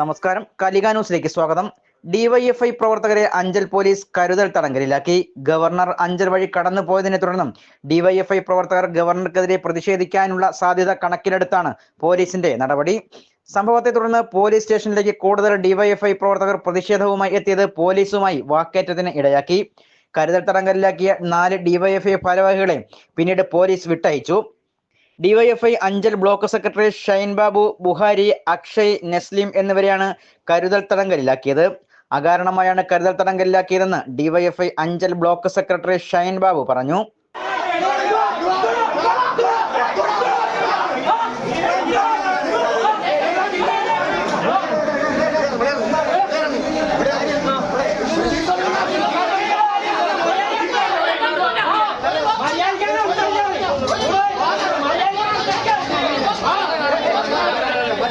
നമസ്കാരം. കലിക ന്യൂസിലേക്ക് സ്വാഗതം. ഡിവൈഎഫ്ഐ പ്രവർത്തകരെ അഞ്ചൽ പോലീസ് കരുതൽ തടങ്കലിലാക്കി. ഗവർണർ അഞ്ചൽ വഴി കടന്നു പോയതിനെ തുടർന്നും ഡിവൈഎഫ്ഐ പ്രവർത്തകർ ഗവർണർക്കെതിരെ പ്രതിഷേധിക്കാനുള്ള സാധ്യത കണക്കിലെടുത്താണ് പോലീസിന്റെ നടപടി. സംഭവത്തെ തുടർന്ന് പോലീസ് സ്റ്റേഷനിലേക്ക് കൂടുതൽ ഡിവൈഎഫ്ഐ പ്രവർത്തകർ പ്രതിഷേധവുമായി എത്തിയത് പോലീസുമായി വാക്കേറ്റത്തിന് ഇടയാക്കി. കരുതൽ തടങ്കലിലാക്കിയ നാല് ഡിവൈഎഫ്ഐ ഭാരവാഹികളെ പിന്നീട് പോലീസ് വിട്ടയച്ചു. DYFI Anchal block secretary Shine Babu Buhari Akshay Neslim എന്നിവരെയാണ് കരുതൽ തടങ്കലിലാക്കിയത്. അകാരണമായാണ് കരുതൽ തടങ്കലിലാക്കിയതെന്ന് DYFI Anchal block secretary Shine Babu പറഞ്ഞു.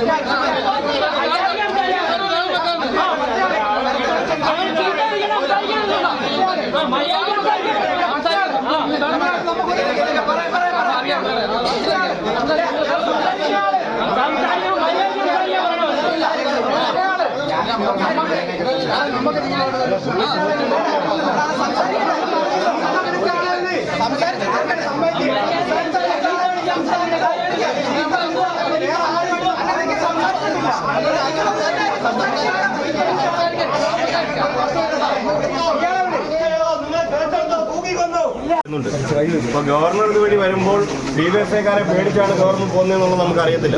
Gracias. അപ്പൊ ഗവർണർ ഇതുവഴി വരുമ്പോൾ ഡിവൈഎഫ്ഐക്കാരെ പേടിച്ചാണ് ഗവർണർ പോകുന്നതെന്നുള്ളത് നമുക്ക് അറിയത്തില്ല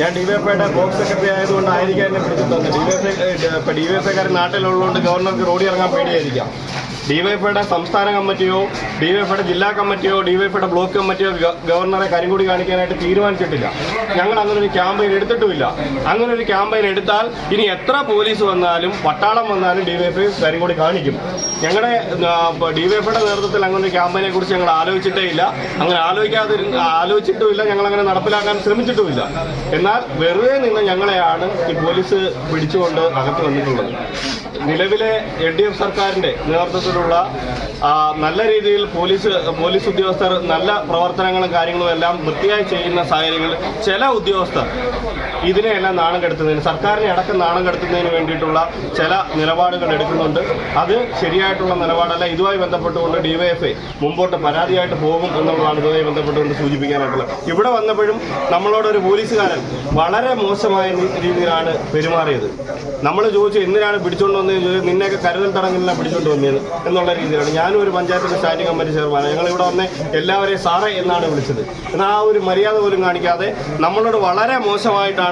ഞാൻ ഡിവൈഎഫ്ഐയുടെ ബോക്സ് സെക്രട്ടറി ആയതുകൊണ്ടായിരിക്കാം എന്നെ പിടിച്ചു തന്നെ ഡിവൈഎഫ്ഐ ഇപ്പൊ ഡിവൈഎഫ്ഐക്കാരൻ നാട്ടിലുള്ളതുകൊണ്ട് ഗവർണർക്ക് റോഡിൽ ഇറങ്ങാൻ പേടിയായിരിക്കാം. ഡിവൈഎഫ്ഐയുടെ സംസ്ഥാന കമ്മിറ്റിയോ ഡിവൈഎഫ്ഐയുടെ ജില്ലാ കമ്മിറ്റിയോ ഡിവൈഎഫ്ഐയുടെ ബ്ലോക്ക് കമ്മിറ്റിയോ ഗവർണറെ ഗവർണറെ കൂടി കാണിക്കാനായിട്ട് തീരുമാനിച്ചിട്ടില്ല. ഞങ്ങൾ അങ്ങനെ ഒരു ക്യാമ്പയിൻ എടുത്തിട്ടുമില്ല. അങ്ങനെ ഒരു ക്യാമ്പയിൻ എടുത്താൽ ഇനി എത്ര പോലീസ് വന്നാലും പട്ടാളം വന്നാലും ഡിവൈഎഫ്ഐ കൂടി കാണിക്കും. ഞങ്ങളുടെ ഡിവൈഎഫ്ഐയുടെ നേതൃത്വത്തിൽ അങ്ങനെ ഒരു ക്യാമ്പയിനെ കുറിച്ച് ഞങ്ങൾ ആലോചിച്ചിട്ടേ ഇല്ല. അങ്ങനെ ആലോചിക്കാതെ ആലോചിച്ചിട്ടുമില്ല. ഞങ്ങൾ അങ്ങനെ നടപ്പിലാക്കാൻ ശ്രമിച്ചിട്ടുമില്ല. എന്നാൽ വെറുതെ നിന്ന് ഞങ്ങളെയാണ് ഈ പോലീസ് പിടിച്ചുകൊണ്ട് അകത്ത് വന്നിട്ടുള്ളത്. നിലവിലെ എൽ ഡി എഫ് സർക്കാരിന്റെ നേതൃത്വത്തിലുള്ള നല്ല രീതിയിൽ പോലീസ് പോലീസ് ഉദ്യോഗസ്ഥർ നല്ല പ്രവർത്തനങ്ങളും കാര്യങ്ങളും എല്ലാം വൃത്തിയായി ചെയ്യുന്ന സാഹചര്യങ്ങളിൽ ചില ഉദ്യോഗസ്ഥർ ഇതിനെയെല്ലാം നാണം കെടുത്തുന്നതിന് സർക്കാരിനെ അടക്കം നാണം കെടുത്തുന്നതിന് വേണ്ടിയിട്ടുള്ള ചില നിലപാടുകൾ എടുക്കുന്നുണ്ട്. അത് ശരിയായിട്ടുള്ള നിലപാടല്ല. ഇതുമായി ബന്ധപ്പെട്ടുകൊണ്ട് ഡിവൈഎഫ്ഐ മുമ്പോട്ട് പരാതിയായിട്ട് പോകും എന്നുള്ളതാണ് ഇതുമായി ബന്ധപ്പെട്ടുകൊണ്ട് സൂചിപ്പിക്കാനായിട്ടുള്ളത്. ഇവിടെ വന്നപ്പോഴും നമ്മളോടൊരു പോലീസുകാരൻ വളരെ മോശമായ രീതിയിലാണ് പെരുമാറിയത്. നമ്മൾ ചോദിച്ചു എന്തിനാണ് പിടിച്ചുകൊണ്ട് വന്നത് ചോദിച്ചു നിന്നെയൊക്കെ കരുതൽ തടങ്കലിലാണ് പിടിച്ചുകൊണ്ട് വന്നത് എന്നുള്ള രീതിയിലാണ്. ഞാനും ഒരു പഞ്ചായത്തിന്റെ സ്റ്റാൻഡിംഗ് കമ്മിറ്റി ചെയർമാനാണ് ഞങ്ങൾ ഇവിടെ വന്ന് എല്ലാവരെയും സാറേ എന്നാണ് വിളിച്ചത്. എന്നാൽ ആ ഒരു മര്യാദ പോലും കാണിക്കാതെ നമ്മളോട് വളരെ മോശമായിട്ടാണ്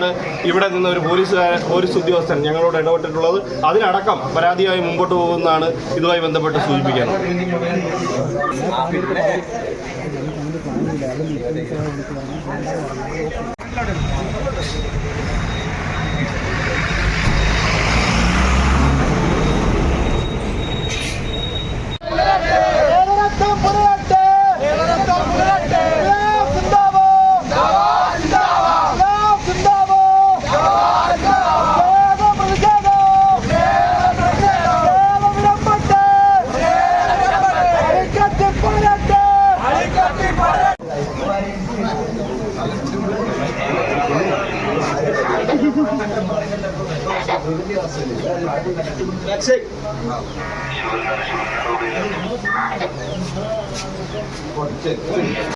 ഇവിടെ നിന്ന് ഒരു പോലീസുകാരൻ പോലീസ് ഉദ്യോഗസ്ഥൻ ഞങ്ങളോട് ഇടപെട്ടിട്ടുള്ളത്. അതിനടക്കം പരാതിയായി മുമ്പോട്ട് പോകുന്നതാണ് ഇതുമായി ബന്ധപ്പെട്ട് സൂചിപ്പിക്കാനുള്ളത് That's it.